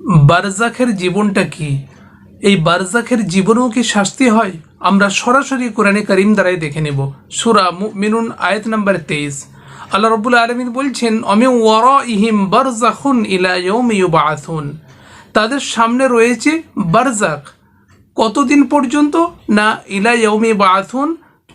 বারজাখের জীবনটা কি? এই বারজাখের জীবনেও কি শাস্তি হয়? আমরা সরাসরি কোরআনে করিম দ্বারাই দেখে নেব। সুরা মিনুন আয়াত নাম্বার তেইশ। আল্লাহ রবুল্লা আলমিন বলছেন অমি ওয়ার ইহিম বারজাখুন ইলা ইয়ৌম ইউবাআথুন? তাদের সামনে রয়েছে বারজাক কতদিন পর্যন্ত? না, ইলা ইয়ৌমি বাআথুন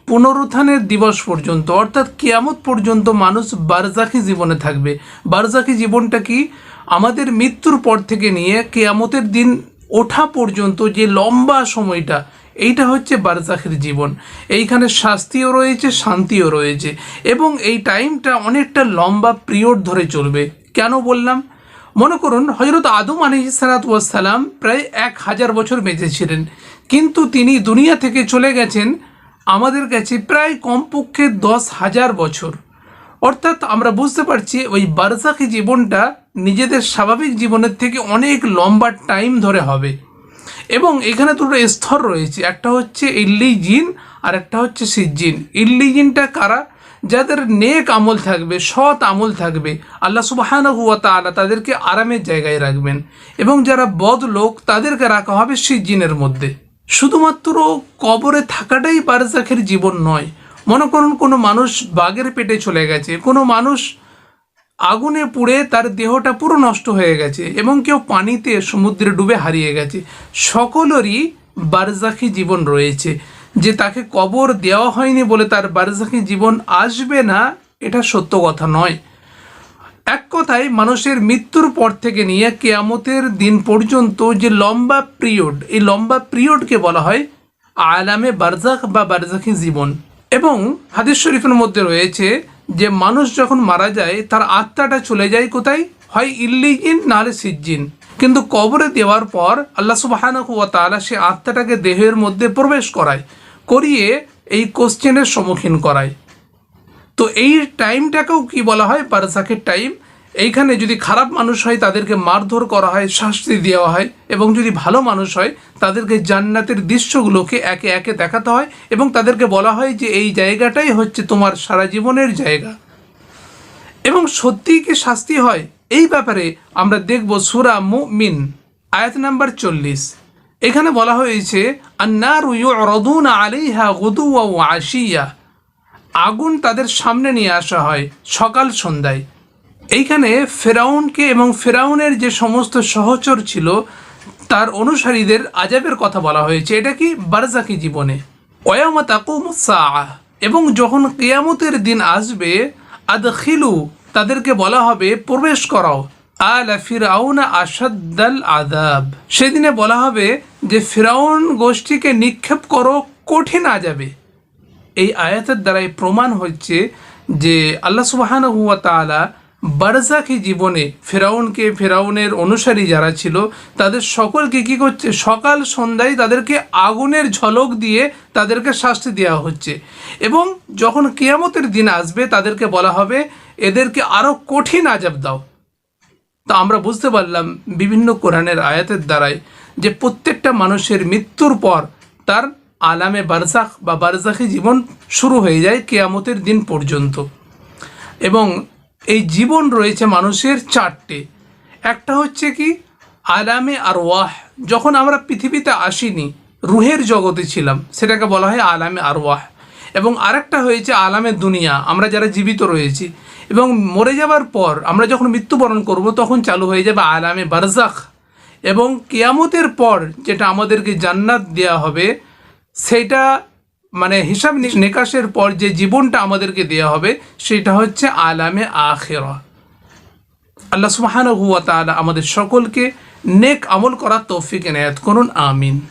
পুনরুত্থানের দিবস পর্যন্ত। অর্থাৎ কিয়ামত পর্যন্ত মানুষ বারজাখি জীবনে থাকবে। বারজাখি জীবনটা কি? আমাদের মৃত্যুর পর থেকে নিয়ে কেয়ামতের দিন ওঠা পর্যন্ত যে লম্বা সময়টা, এইটা হচ্ছে বারজাখের জীবন। এইখানে শাস্তিও রয়েছে, শান্তিও রয়েছে। এবং এই টাইমটা অনেকটা লম্বা পিরিয়ড ধরে চলবে। কেন বললাম? মনে করুন হজরত আদম আলি সালাতাম প্রায় এক হাজার বছর বেঁচেছিলেন কিন্তু তিনি দুনিয়া থেকে চলে গেছেন আমাদের কাছে প্রায় কমপক্ষে দশ হাজার বছর। অর্থাৎ আমরা বুঝতে পারছি ওই বারজাকি জীবনটা নিজেদের স্বাভাবিক জীবনের থেকে অনেক লম্বা টাইম ধরে হবে। এবং এখানে দুটো স্তর রয়েছে, একটা হচ্ছে ইল্লি জিন আর একটা হচ্ছে সিজ্জিন। ইল্লি জিনটা কারা? যাদের নেক আমল থাকবে, সৎ আমল থাকবে। আল্লাহ সুবাহানা তালা তাদেরকে আরামের জায়গায় রাখবেন। এবং যারা বদ লোক, তাদেরকে রাখা হবে সিজ্জিনের মধ্যে। শুধুমাত্র কবরে থাকাটাই বারজাখের জীবন নয় মনে করুন কোনো মানুষ বাঘের পেটে চলে গেছে, কোনো মানুষ আগুনে পুড়ে তার দেহটা পুরো নষ্ট হয়ে গেছে এবং কেউ পানিতে সমুদ্রে ডুবে হারিয়ে গেছে। সকলেরই বারজাখি জীবন রয়েছে। যে তাকে কবর দেওয়া হয়নি বলে তার বারজাখি জীবন আসবে না, এটা সত্য কথা নয়। এক কথায় মানুষের মৃত্যুর পর থেকে নিয়ে কেয়ামতের দিন পর্যন্ত যে লম্বা পিরিয়ড, এই লম্বা পিরিয়ডকে বলা হয় আলামে বারজাখ বা বারজাখি জীবন। এবং হাদিস শরীফের মধ্যে রয়েছে যে মানুষ যখন মারা যায়, তার আত্মাটা চলে যায় কোথায়? হয় ইল্লিজিন নাহলে সিজ্জিন। কিন্তু কবরে দেওয়ার পর আল্লাহ সুবাহানক তালা সে আত্মাটাকে দেহের মধ্যে প্রবেশ করায়, করিয়ে এই কোশ্চেনের সম্মুখীন করায়। তো এই টাইমটাকেও কি বলা হয়? বারসাকের টাইম এইখানে যদি খারাপ মানুষ হয়, তাদেরকে মারধর করা হয়, শাস্তি দেওয়া হয় এবং যদি ভালো মানুষ হয়, তাদেরকে জান্নাতের দৃশ্যগুলোকে একে একে দেখাতে হয় এবং তাদেরকে বলা হয় যে এই জায়গাটাই হচ্ছে তোমার সারা জীবনের জায়গা। এবং সত্যিই কি শাস্তি হয়? এই ব্যাপারে আমরা দেখব সুরা মুমিন, আয়াত নাম্বার চল্লিশ। এখানে বলা হয়েছে আগুন তাদের সামনে নিয়ে আসা হয় সকাল সন্ধ্যায়। এইখানে ফেরাউনকে এবং ফেরাউনের যে সমস্ত সহচর ছিল, তার অনুসারীদের আজাবের কথা বলা হয়েছে। এটা কি? বারজাকি জীবনে। ওয়ামা তাকুমুসা এবং যখন কেয়ামতের দিন আসবে, আদখিলু, তাদেরকে বলা হবে, প্রবেশ করাও। আল ফিরাউন আসাদ্দাল আদাব সেদিনে বলা হবে যে, ফিরাউন গোষ্ঠীকে নিক্ষেপ করো কঠিন আজাবে এই আয়াতের দ্বারাই প্রমাণ হচ্ছে যে, আল্লাহ সুবাহান হুয়া তালা বারজাকি জীবনে ফেরাউনকে ফেরাউনের অনুসারী যারা ছিল, তাদের সকলকে কি করছে? সকাল সন্ধ্যায় তাদেরকে আগুনের ঝলক দিয়ে তাদেরকে শাস্তি দেওয়া হচ্ছে। এবং যখন কেয়ামতের দিন আসবে, তাদেরকে বলা হবে, এদেরকে আরও কঠিন আজাব দাও। তা আমরা বুঝতে পারলাম বিভিন্ন কোরআনের আয়াতের দ্বারাই যে প্রত্যেকটা মানুষের মৃত্যুর পর তার আলামে বারজাখ বা বারজাখি জীবন শুরু হয়ে যায় কেয়ামতের দিন পর্যন্ত। এবং এই জীবন রয়েছে মানুষের চারটে। একটা হচ্ছে কি, আলামে আর ওয়াহ যখন আমরা পৃথিবীতে আসিনি, রুহের জগতে ছিলাম, সেটাকে বলা হয় আলামে আর ওয়াহ এবং আরেকটা হয়েছে আলামে দুনিয়া, আমরা যারা জীবিত রয়েছি। এবং মরে যাওয়ার পর আমরা যখন মৃত্যুবরণ করব, তখন চালু হয়ে যাবে আলামে বারজাখ এবং কেয়ামতের পর যেটা আমাদেরকে জান্নাত দেওয়া হবে, সেটা মানে হিসাব নিকাশের পর যে জীবনটা আমাদেরকে দেওয়া হবে, সেটা হচ্ছে আলামে আখেরা। আল্লাহ সুবাহান হুয়া তালা আমাদের সকলকে নেক আমল করার তৌফিক এনায়াত করুন, আমিন।